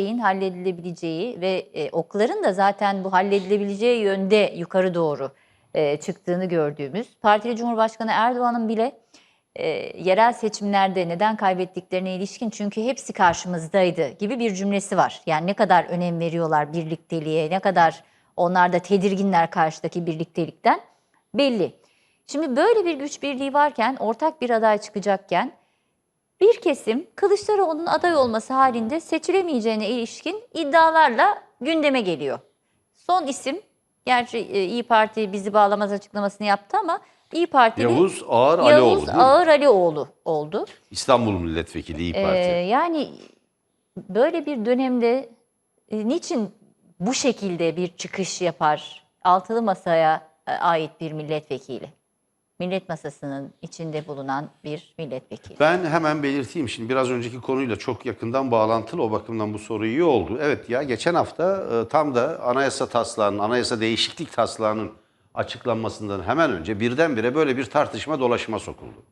şeyin halledilebileceği ve e, okların da zaten bu halledilebileceği yönde yukarı doğru e, çıktığını gördüğümüz, partili Cumhurbaşkanı Erdoğan'ın bile e, yerel seçimlerde neden kaybettiklerine ilişkin çünkü hepsi karşımızdaydı gibi bir cümlesi var. Yani ne kadar önem veriyorlar birlikteliğe, ne kadar onlar da tedirginler karşıdaki birliktelikten belli. Şimdi böyle bir güç birliği varken, ortak bir aday çıkacakken bir kesim Kılıçdaroğlu'nun aday olması halinde seçilemeyeceğine ilişkin iddialarla gündeme geliyor. Son isim, gerçi e, İyi Parti bizi bağlamaz açıklamasını yaptı ama İyi Partili Yavuz Ağar Yavuz Alioğlu mi? Ağır Alioğlu oldu. İstanbul Milletvekili İyi Ee, Parti. yani böyle bir dönemde e, niçin bu şekilde bir çıkış yapar altılı masaya e, ait bir milletvekili? Millet masasının içinde bulunan bir milletvekili. Ben hemen belirteyim şimdi biraz önceki konuyla çok yakından bağlantılı o bakımdan bu soru iyi oldu. Evet ya geçen hafta e, tam da anayasa taslağının, anayasa değişiklik taslağının açıklanmasından hemen önce birdenbire böyle bir tartışma dolaşıma sokuldu.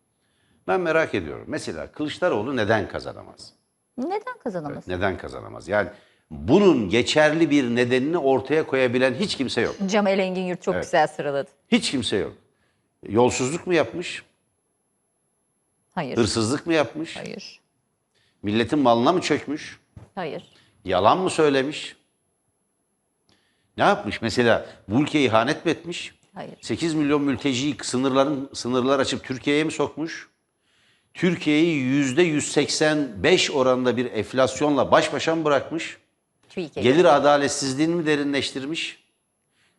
Ben merak ediyorum. Mesela Kılıçdaroğlu neden kazanamaz? Neden kazanamaz? Neden kazanamaz? Yani bunun geçerli bir nedenini ortaya koyabilen hiç kimse yok. Cemal Engin Yurt çok Evet. güzel sıraladı. Hiç kimse yok. Yolsuzluk mu yapmış? Hayır. Hırsızlık mı yapmış? Hayır. Milletin malına mı çökmüş? Hayır. Yalan mı söylemiş? Ne yapmış? Mesela bu ülkeye ihanet mi etmiş? Hayır. 8 milyon mülteciyi sınırların sınırlar açıp Türkiye'ye mi sokmuş? Türkiye'yi %185 oranında bir enflasyonla baş başa mı bırakmış? TÜİK'e Gelir adaletsizliğini mi derinleştirmiş?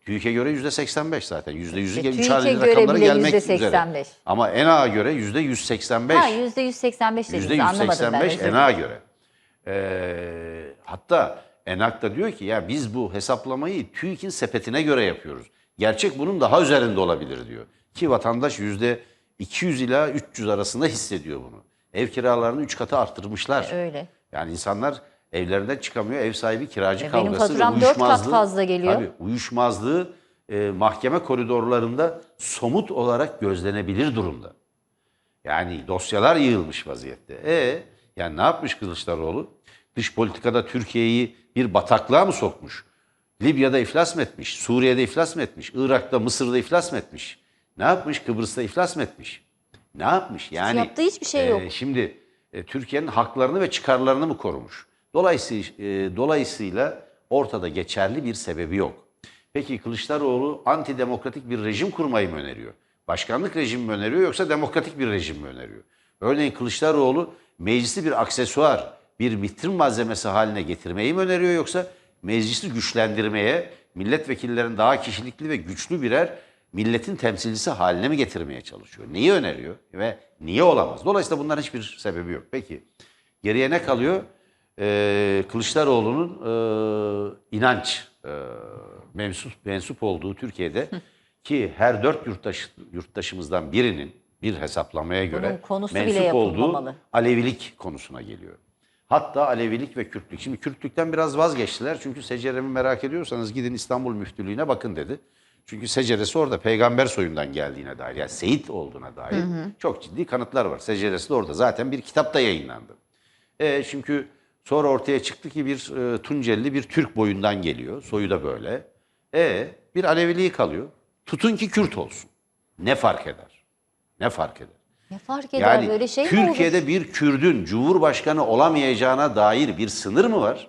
TÜİK'e göre %85 zaten. %100'ü İşte üç TÜİK'e haneli göre rakamlara gelmek %85. üzere. Ama ENA'a göre %185. Ha yüzde 185 dediniz anlamadım ben. %185 özür dilerim. ENA'a göre. Ee, hatta ENAK da diyor ki ya biz bu hesaplamayı TÜİK'in sepetine göre yapıyoruz. Gerçek bunun daha üzerinde olabilir diyor. Ki vatandaş yüzde 200 ila 300 arasında hissediyor bunu. Ev kiralarını 3 katı arttırmışlar. Öyle. Yani insanlar evlerinden çıkamıyor. Ev sahibi kiracı E, benim kavgası faturam ve dört kat uyuşmazlığı. fazla geliyor. Tabii uyuşmazlığı e, mahkeme koridorlarında somut olarak gözlenebilir durumda. Yani dosyalar yığılmış vaziyette. E yani ne yapmış Kılıçdaroğlu? Dış politikada Türkiye'yi bir bataklığa mı sokmuş? Libya'da iflas mı etmiş? Suriye'de iflas mı etmiş? Irak'ta, Mısır'da iflas mı etmiş? Ne yapmış? Kıbrıs'ta iflas mı etmiş? Ne yapmış? Yani Yaptığı hiçbir şey yok. Şimdi e, Türkiye'nin haklarını ve çıkarlarını mı korumuş? Dolayısıyla, e, dolayısıyla ortada geçerli bir sebebi yok. Peki Kılıçdaroğlu antidemokratik bir rejim kurmayı mı öneriyor? Başkanlık rejimi mi öneriyor yoksa demokratik bir rejim mi öneriyor? Örneğin Kılıçdaroğlu meclisi bir aksesuar, bir vitrin malzemesi haline getirmeyi mi öneriyor yoksa meclisi güçlendirmeye, milletvekillerin daha kişilikli ve güçlü birer milletin temsilcisi haline mi getirmeye çalışıyor? Neyi öneriyor ve niye olamaz? Dolayısıyla bunların hiçbir sebebi yok. Peki geriye ne kalıyor? Ee, Kılıçdaroğlu'nun e, inanç e, mensup, mensup olduğu Türkiye'de ki her dört yurttaş, yurttaşımızdan birinin bir hesaplamaya göre mensup olduğu. Alevilik konusuna geliyor. Hatta Alevilik ve Kürtlük. Şimdi Kürtlükten biraz vazgeçtiler. Çünkü Secere'mi merak ediyorsanız gidin İstanbul Müftülüğü'ne bakın dedi. Çünkü Secere'si orada peygamber soyundan geldiğine dair, yani Seyit olduğuna dair çok ciddi kanıtlar var. Secere'si de orada. Zaten bir kitap da yayınlandı. E, çünkü sonra ortaya çıktı ki bir e, Tuncelli bir Türk boyundan geliyor. Soyu da böyle. E bir Aleviliği kalıyor. Tutun ki Kürt olsun. Ne fark eder? Ne fark eder? Ne fark eder Yani böyle şey mi olur? Türkiye'de bir Kürdün Cumhurbaşkanı olamayacağına dair bir sınır mı var?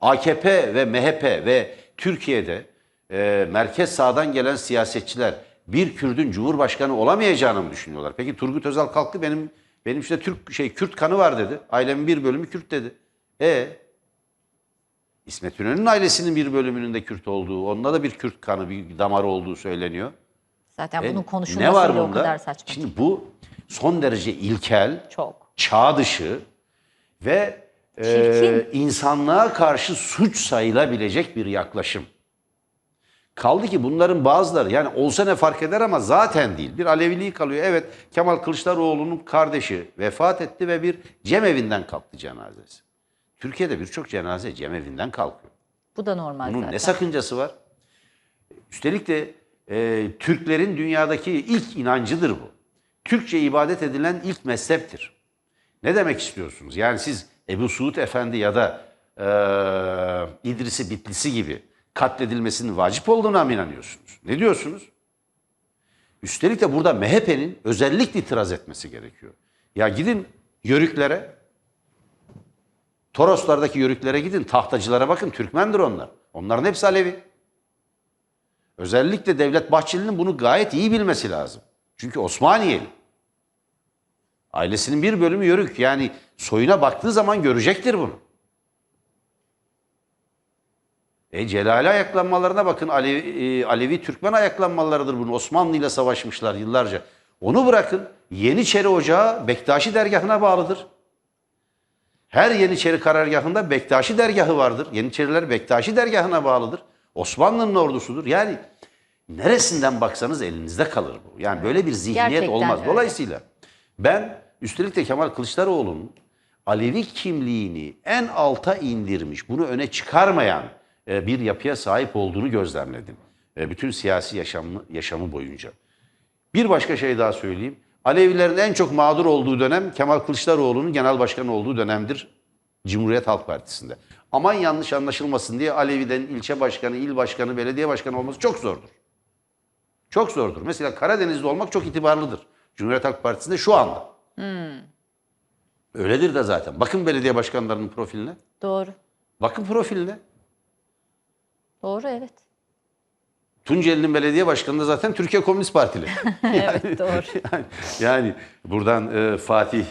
AKP ve MHP ve Türkiye'de e, merkez sağdan gelen siyasetçiler bir Kürdün Cumhurbaşkanı olamayacağını mı düşünüyorlar? Peki Turgut Özal kalktı benim benim işte Türk şey Kürt kanı var dedi. Ailemin bir bölümü Kürt dedi. E İsmet İnönü'nün ailesinin bir bölümünün de Kürt olduğu, onda da bir Kürt kanı, bir damarı olduğu söyleniyor. Zaten E, bunun ne konuşulması var bile o bunda? kadar saçma. Şimdi bu son derece ilkel, Çok. çağ dışı ve e, insanlığa karşı suç sayılabilecek bir yaklaşım. Kaldı ki bunların bazıları yani olsa ne fark eder ama zaten değil. Bir Aleviliği kalıyor. Evet Kemal Kılıçdaroğlu'nun kardeşi vefat etti ve bir cemevinden kalktı cenazesi. Türkiye'de birçok cenaze cemevinden kalkıyor. Bu da normal Bunun zaten. ne sakıncası var? Üstelik de e, Türklerin dünyadaki ilk inancıdır bu. Türkçe ibadet edilen ilk mezheptir. Ne demek istiyorsunuz? Yani siz Ebu Suud Efendi ya da e, İdris'i Bitlisi gibi katledilmesinin vacip olduğuna mı inanıyorsunuz? Ne diyorsunuz? Üstelik de burada MHP'nin özellikle itiraz etmesi gerekiyor. Ya gidin yörüklere, Toroslardaki yörüklere gidin, tahtacılara bakın, Türkmendir onlar. Onların hepsi Alevi. Özellikle Devlet Bahçeli'nin bunu gayet iyi bilmesi lazım. Çünkü Osmaniyeli. Ailesinin bir bölümü yörük. Yani soyuna baktığı zaman görecektir bunu. E Celali ayaklanmalarına bakın. Alevi, e, Alevi Türkmen ayaklanmalarıdır bunu. Osmanlı ile savaşmışlar yıllarca. Onu bırakın. Yeniçeri Ocağı Bektaşi dergahına bağlıdır. Her Yeniçeri karargahında Bektaşi dergahı vardır. Yeniçeriler Bektaşi dergahına bağlıdır. Osmanlı'nın ordusudur. Yani neresinden baksanız elinizde kalır bu. Yani böyle bir zihniyet Gerçekten olmaz. öyle. Dolayısıyla ben üstelik de Kemal Kılıçdaroğlu'nun Alevi kimliğini en alta indirmiş, bunu öne çıkarmayan bir yapıya sahip olduğunu gözlemledim. E, Bütün siyasi yaşamı, yaşamı boyunca. Bir başka şey daha söyleyeyim. Alevilerin en çok mağdur olduğu dönem Kemal Kılıçdaroğlu'nun genel başkan olduğu dönemdir Cumhuriyet Halk Partisi'nde. Aman yanlış anlaşılmasın diye Alevi'den ilçe başkanı, il başkanı, belediye başkanı olması çok zordur. Çok zordur. Mesela Karadeniz'de olmak çok itibarlıdır. Cumhuriyet Halk Partisi'nde şu anda. Öyledir de zaten. Bakın belediye başkanlarının profiline. Doğru. Bakın profiline. Doğru evet. Tunceli'nin belediye başkanı da zaten Türkiye Komünist Partili. Evet doğru. yani, yani buradan e, Fatih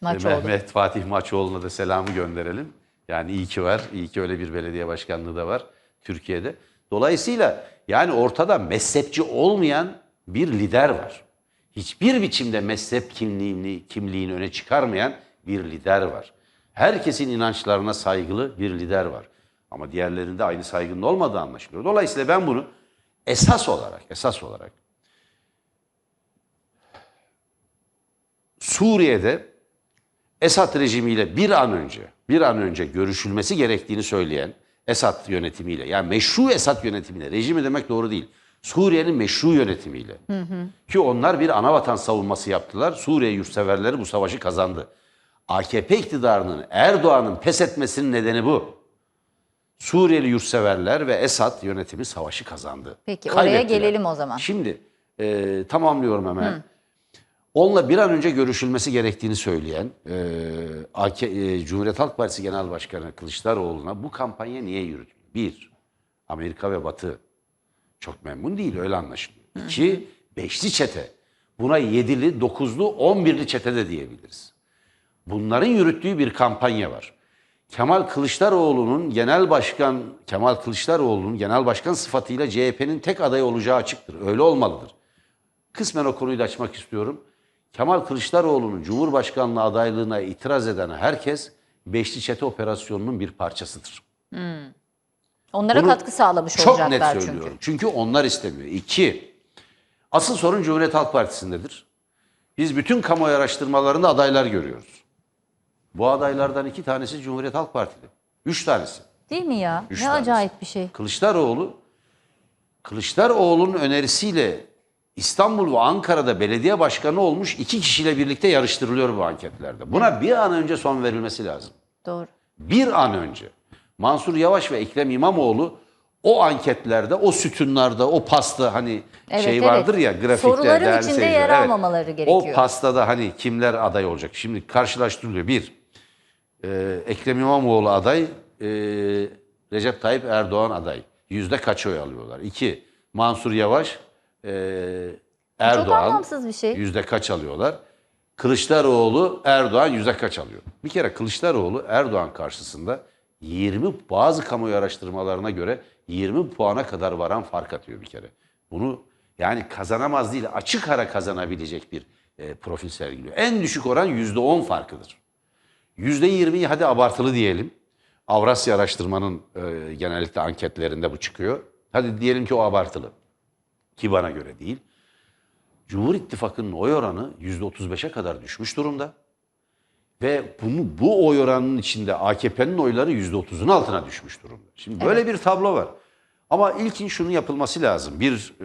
Maçoğlu. Mehmet Fatih Maçoğlu'na da selamı gönderelim. Yani iyi ki var. iyi ki öyle bir belediye başkanlığı da var Türkiye'de. Dolayısıyla yani ortada mezhepçi olmayan bir lider var. Hiçbir biçimde mezhep kimliğini, kimliğini öne çıkarmayan bir lider var. Herkesin inançlarına saygılı bir lider var. Ama diğerlerinde aynı saygının olmadığı anlaşılıyor. Dolayısıyla ben bunu esas olarak, esas olarak Suriye'de Esad rejimiyle bir an önce, bir an önce görüşülmesi gerektiğini söyleyen Esad yönetimiyle, yani meşru Esad yönetimiyle, rejimi demek doğru değil. Suriye'nin meşru yönetimiyle. Ki onlar bir anavatan savunması yaptılar. Suriye yurtseverleri bu savaşı kazandı. AKP iktidarının Erdoğan'ın pes etmesinin nedeni bu. Suriyeli yurtseverler ve Esad yönetimi savaşı kazandı. Peki, oraya gelelim o zaman. Şimdi e, tamamlıyorum hemen. Onunla bir an önce görüşülmesi gerektiğini söyleyen e, AK, e, Cumhuriyet Halk Partisi Genel Başkanı Kılıçdaroğlu'na bu kampanya niye yürütülüyor? Bir, Amerika ve Batı çok memnun değil öyle anlaşılıyor. İki, beşli çete. Buna yedili, dokuzlu, on birli çete de diyebiliriz. Bunların yürüttüğü bir kampanya var. Kemal Kılıçdaroğlu'nun genel başkan Kemal Kılıçdaroğlu'nun genel başkan sıfatıyla CHP'nin tek adayı olacağı açıktır. Öyle olmalıdır. Kısmen o konuyu da açmak istiyorum. Kemal Kılıçdaroğlu'nun Cumhurbaşkanlığı adaylığına itiraz eden herkes Beşli Çete operasyonunun bir parçasıdır. Onlara Bunu katkı sağlamış Çok net olacaklar çünkü. söylüyorum. Çünkü. onlar istemiyor. İki, asıl sorun Cumhuriyet Halk Partisi'ndedir. Biz bütün kamuoyu araştırmalarında adaylar görüyoruz. Bu adaylardan iki tanesi Cumhuriyet Halk Partili. Üç tanesi. Değil mi ya? Üç ne tanesi. acayip bir şey. Kılıçdaroğlu, Kılıçdaroğlu'nun önerisiyle İstanbul ve Ankara'da belediye başkanı olmuş iki kişiyle birlikte yarıştırılıyor bu anketlerde. Buna bir an önce son verilmesi lazım. Doğru. Bir an önce. Mansur Yavaş ve Ekrem İmamoğlu o anketlerde, o sütunlarda, o pasta hani Evet, şey evet. vardır ya grafikte. Soruların içinde seyirciler. yer Evet. almamaları gerekiyor. O pastada hani kimler aday olacak? Şimdi karşılaştırılıyor. Bir, e, Ekrem İmamoğlu aday, e, Recep Tayyip Erdoğan aday. Yüzde kaç oy alıyorlar? İki, Mansur Yavaş, e, Erdoğan. anlamsız bir şey. Yüzde kaç alıyorlar? Kılıçdaroğlu, Erdoğan yüzde kaç alıyor? Bir kere Kılıçdaroğlu Erdoğan karşısında 20 bazı kamuoyu araştırmalarına göre 20 puana kadar varan fark atıyor bir kere. Bunu yani kazanamaz değil açık ara kazanabilecek bir e, profil sergiliyor. En düşük oran yüzde 10 farkıdır. Yüzde 20'yi hadi abartılı diyelim. Avrasya araştırmanın e, genellikle anketlerinde bu çıkıyor. Hadi diyelim ki o abartılı. Ki bana göre değil. Cumhur İttifakı'nın oy oranı %35'e kadar düşmüş durumda. Ve bunu bu oy oranının içinde AKP'nin oyları %30'un altına düşmüş durumda. Şimdi böyle bir tablo var. Ama ilkin şunun yapılması lazım. Bir e,